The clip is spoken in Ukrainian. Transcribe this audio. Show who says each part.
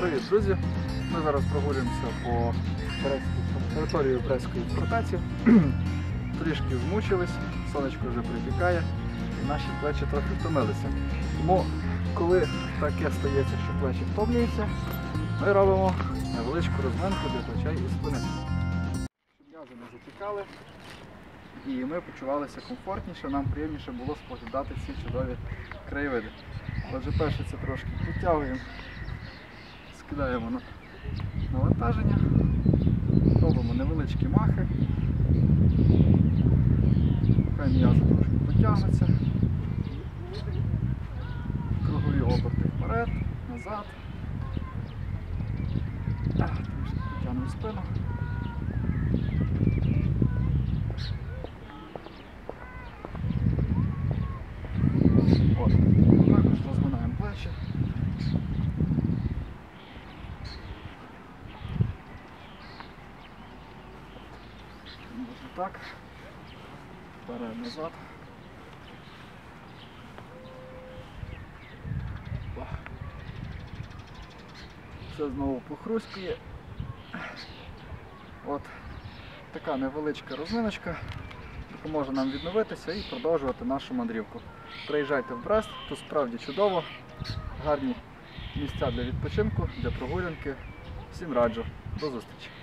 Speaker 1: Привіт, друзі! Ми зараз прогулюємося по території Брестської фортеці. Трішки змучились, сонечко вже припікає, і наші плечі трохи втомилися. Тому, коли таке стається, що плечі втомлюються, ми робимо невеличку розминку для плечей і спини. М'язи не затікали і ми почувалися комфортніше, нам приємніше було споглядати ці чудові краєвиди. Отже, перше це трошки підтягуємо, скидаємо на навантаження, робимо невеличкі махи. Хай м'язи трошки потягнуться. Кругові оберти вперед, назад. Так, Трішки потягнемо спину. От. Можна так. Вперед назад. Опа. Все знову похрустує. От така невеличка розминочка допоможе нам відновитися і продовжувати нашу мандрівку. Приїжджайте в Брест, тут справді чудово, гарні місця для відпочинку, для прогулянки. Всім раджу. До зустрічі!